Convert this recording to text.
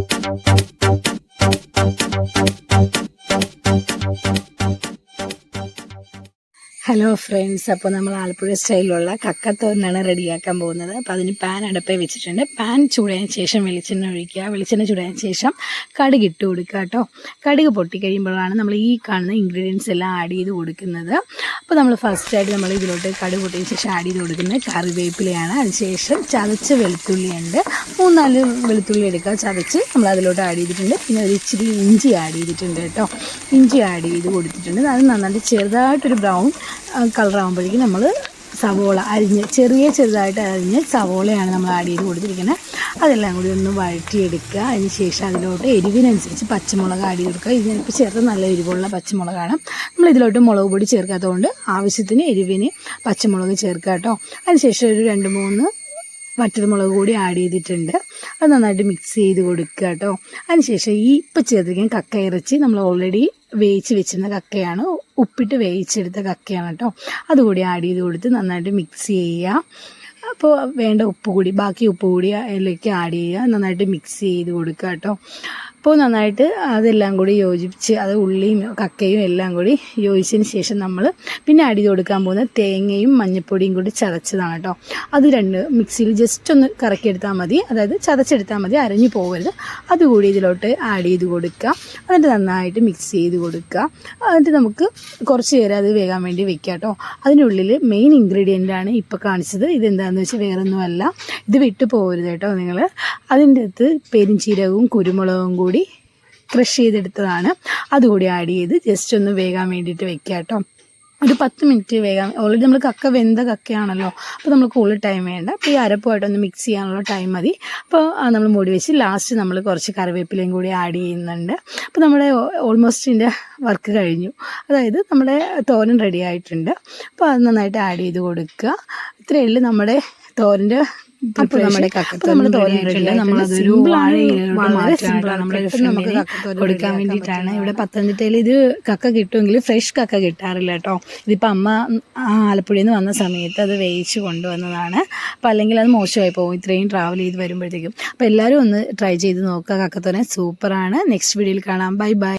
Thank you. Hello friends അപ്പോൾ നമ്മൾ ആലപ്പുഴ സ്റ്റൈലിലുള്ള കക്കത്തോരനാണ് റെഡിയാക്കാൻ പോകുന്നത്. അപ്പോൾ അതിന് പാൻ അടുപ്പേ വെച്ചിട്ടുണ്ട്. പാൻ ചൂടായതിന് ശേഷം വെളിച്ചെണ്ണ ഒഴിക്കുക. വെളിച്ചെണ്ണ ചൂടായതിന് ശേഷം കടുക് ഇട്ട് കൊടുക്കുക കേട്ടോ. കടുക് പൊട്ടിക്കഴിയുമ്പോഴാണ് നമ്മൾ ഈ കാണുന്ന ഇൻഗ്രീഡിയൻസ് എല്ലാം ആഡ് ചെയ്ത് കൊടുക്കുന്നത്. അപ്പോൾ നമ്മൾ ഫസ്റ്റായിട്ട് നമ്മൾ ഇതിലോട്ട് കടുക് പൊട്ടിയതിന് ശേഷം ആഡ് ചെയ്ത് കൊടുക്കുന്നത് കറിവേപ്പിലയാണ്. അതിനുശേഷം ചതച്ച വെളുത്തുള്ളിയുണ്ട്. മൂന്നാൽ വെളുത്തുള്ളി എടുക്കുക. ചതച്ച് നമ്മൾ അതിലോട്ട് ആഡ് ചെയ്തിട്ടുണ്ട്. പിന്നെ ഒരു ഇച്ചിരി ഇഞ്ചി ആഡ് ചെയ്തിട്ടുണ്ട് കേട്ടോ. ഇഞ്ചി ആഡ് ചെയ്ത് കൊടുത്തിട്ടുണ്ട്. അത് നന്നായിട്ട് ചെറുതായിട്ടൊരു ബ്രൗൺ കളറാകുമ്പോഴേക്കും നമ്മൾ സവോള അരിഞ്ഞ് ചെറിയ ചെറുതായിട്ട് അരിഞ്ഞ് സവോളയാണ് നമ്മൾ ആഡ് ചെയ്ത് കൊടുത്തിരിക്കുന്നത് അതെല്ലാം കൂടി ഒന്ന് വഴറ്റിയെടുക്കുക. അതിന് ശേഷം അതിലോട്ട് എരിവിനനുസരിച്ച് പച്ചമുളക് ആഡ് ചെയ്ത് കൊടുക്കുക. ഇതിനിപ്പോൾ ചെറുത് നല്ല എരിവുള്ള പച്ചമുളകാണ്. നമ്മൾ ഇതിലോട്ട് മുളക് പൊടി ചേർക്കാത്തതുകൊണ്ട് ആവശ്യത്തിന് എരിവിന് പച്ചമുളക് ചേർക്കുക കേട്ടോ അതിന് ശേഷം ഒരു രണ്ട് മൂന്ന് വറ്റൽമുളക് കൂടി ആഡ് ചെയ്തിട്ടുണ്ട്. അത് നന്നായിട്ട് മിക്സ് ചെയ്ത് കൊടുക്കുക കേട്ടോ. അതിനുശേഷം ഈ ഇപ്പം ചേർത്തിരിക്കുന്ന കക്ക ഇറച്ചി നമ്മൾ ഓൾറെഡി വേവിച്ച് വെച്ചിരുന്ന കക്കയാണ്. ഉപ്പിട്ട് വേവിച്ചെടുത്ത കക്കയാണ് കേട്ടോ. അതുകൂടി ആഡ് ചെയ്ത് കൊടുത്ത് നന്നായിട്ട് മിക്സ് ചെയ്യുക. അപ്പോൾ വേണ്ട ഉപ്പ് കൂടി ബാക്കി ഉപ്പ് കൂടി അതിലേക്ക് ആഡ് ചെയ്യുക. നന്നായിട്ട് മിക്സ് ചെയ്ത് കൊടുക്കുക കേട്ടോ. അപ്പോൾ നന്നായിട്ട് അതെല്ലാം കൂടി യോജിപ്പിച്ച് അത് ഉള്ളിയും കക്കയും എല്ലാം കൂടി യോജിച്ചതിന് ശേഷം നമ്മൾ പിന്നെ അടി കൊടുക്കാൻ പോകുന്ന തേങ്ങയും മഞ്ഞൾപ്പൊടിയും കൂടി ചതച്ചതാണ് കേട്ടോ. അത് രണ്ട് മിക്സിയിൽ ജസ്റ്റ് ഒന്ന് കറക്കിയെടുത്താൽ മതി. അതായത് ചതച്ചെടുത്താൽ മതി അരഞ്ഞു പോകരുത് അതുകൂടി ഇതിലോട്ട് ആഡ് ചെയ്ത് കൊടുക്കുക. എന്നിട്ട് നന്നായിട്ട് മിക്സ് ചെയ്ത് കൊടുക്കുക. എന്നിട്ട് നമുക്ക് കുറച്ച് നേരം അത് വേകാൻ വേണ്ടി വെക്കുക കേട്ടോ. അതിനുള്ളിൽ മെയിൻ ഇൻഗ്രീഡിയന്റ് ആണ് ഇപ്പോൾ കാണിച്ചത്. ഇതെന്താണെന്ന് വെച്ചാൽ വേറൊന്നുമല്ല. ഇത് വിട്ടു പോകരുത് കേട്ടോ നിങ്ങൾ അതിന്റെ അടുത്ത് പെരിഞ്ചീരകവും കുരുമുളകും ക്രഷ് ചെയ്തെടുത്തതാണ്. അതുകൂടി ആഡ് ചെയ്ത് ജസ്റ്റ് ഒന്ന് വേകാൻ വേണ്ടിയിട്ട് വെക്കുക കേട്ടോ ഒരു പത്ത് മിനിറ്റ് വേഗം ഓൾറെഡി നമ്മൾ കക്ക വെന്ത കക്കയാണല്ലോ അപ്പോൾ നമ്മൾ കൂടുതൽ ടൈം വേണ്ട. അപ്പോൾ ഈ അരപ്പുമായിട്ടൊന്ന് മിക്സ് ചെയ്യാനുള്ള ടൈം മതി. അപ്പോൾ നമ്മൾ മൂടി വെച്ച് ലാസ്റ്റ് നമ്മൾ കുറച്ച് കറിവേപ്പിലയും കൂടി ആഡ് ചെയ്യുന്നുണ്ട്. അപ്പോൾ നമ്മുടെ ഓൾമോസ്റ്റ് ഇതിന്റെ വർക്ക് കഴിഞ്ഞു. അതായത് നമ്മുടെ തോരൻ റെഡി ആയിട്ടുണ്ട്. അപ്പോൾ അത് നന്നായിട്ട് ആഡ് ചെയ്ത് കൊടുക്കുക. ഇത്രയേ ഉള്ളൂ നമ്മുടെ തോരന്റെ അപ്പോൾ നമ്മുടെ നമ്മൾ നമ്മളതൊരു കൊടുക്കാൻ വേണ്ടിയിട്ടാണ്. ഇവിടെ പത്തനംതിട്ടയിൽ ഇത് കക്ക കിട്ടുമെങ്കിൽ ഫ്രഷ് കക്ക കിട്ടാറില്ല കേട്ടോ. ഇതിപ്പോൾ അമ്മ ആലപ്പുഴയിൽ നിന്ന് വന്ന സമയത്ത് അത് വേവിച്ച് കൊണ്ടുവന്നതാണ്. അപ്പോൾ അല്ലെങ്കിൽ അത് മോശമായി പോകും. ഇത്രയും ട്രാവൽ ചെയ്ത് വരുമ്പോഴത്തേക്കും. അപ്പോൾ എല്ലാവരും ഒന്ന് ട്രൈ ചെയ്ത് നോക്കുക. കക്കത്തോനെ സൂപ്പറാണ്. നെക്സ്റ്റ് വീഡിയോയിൽ കാണാം. Bye bye